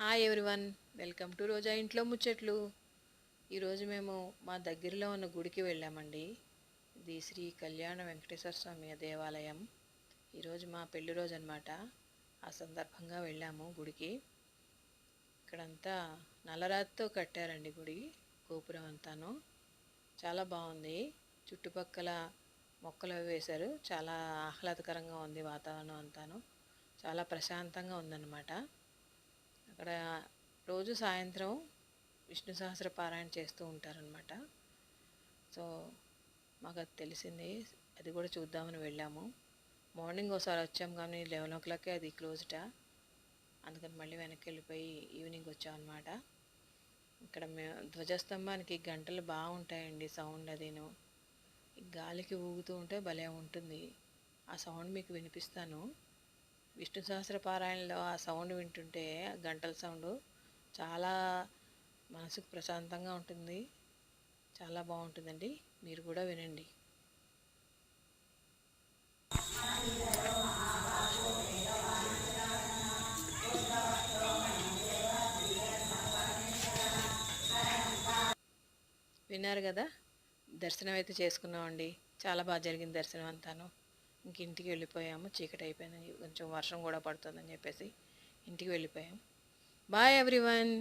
Hi everyone welcome to Roja ఇంట్లో ముచ్చట్లు ఈరోజు మేము మా దగ్గరలో ఉన్న గుడికి వెళ్ళామండి. ఇది శ్రీ కళ్యాణ వెంకటేశ్వర స్వామి దేవాలయం. ఈరోజు మా పెళ్ళి రోజు అనమాట ఆ సందర్భంగా వెళ్ళాము గుడికి. ఇక్కడంతా నల్లరాతితో కట్టారండి గుడి గోపురం అంతాను. చాలా బాగుంది. చుట్టుపక్కల మొక్కలు అవి వేశారు. చాలా ఆహ్లాదకరంగా ఉంది వాతావరణం అంతాను. చాలా ప్రశాంతంగా ఉందన్నమాట. అక్కడ రోజు సాయంత్రం విష్ణు సహస్ర పారాయణ చేస్తూ ఉంటారనమాట సో మాకు అది తెలిసింది. అది కూడా చూద్దామని వెళ్ళాము. మార్నింగ్ ఒకసారి వచ్చాం కానీ లెవెన్ ఓ క్లాక్కే అది క్లోజ్డా అందుకని మళ్ళీ వెనక్కి వెళ్ళిపోయి ఈవినింగ్ వచ్చామన్నమాట. ఇక్కడ మే ధ్వజస్తంభానికి గంటలు బాగుంటాయండి సౌండ్ అదిను. గాలికి ఊగుతూ ఉంటే భలే ఉంటుంది. ఆ సౌండ్ మీకు వినిపిస్తాను. విష్ణు సహస్ర పారాయణలో ఆ సౌండ్ వింటుంటే ఆ గంటల సౌండ్ చాలా మనసుకు ప్రశాంతంగా ఉంటుంది. చాలా బాగుంటుందండి. మీరు కూడా వినండి. విన్నారు కదా? దర్శనం అయితే చేసుకున్నామండి. చాలా బాగా జరిగింది దర్శనం అంతాను ఇంక ఇంటికి వెళ్ళిపోయాము. చీకటి అయిపోయింది. కొంచెం వర్షం కూడా పడుతుందని చెప్పేసి ఇంటికి వెళ్ళిపోయాం. Bye everyone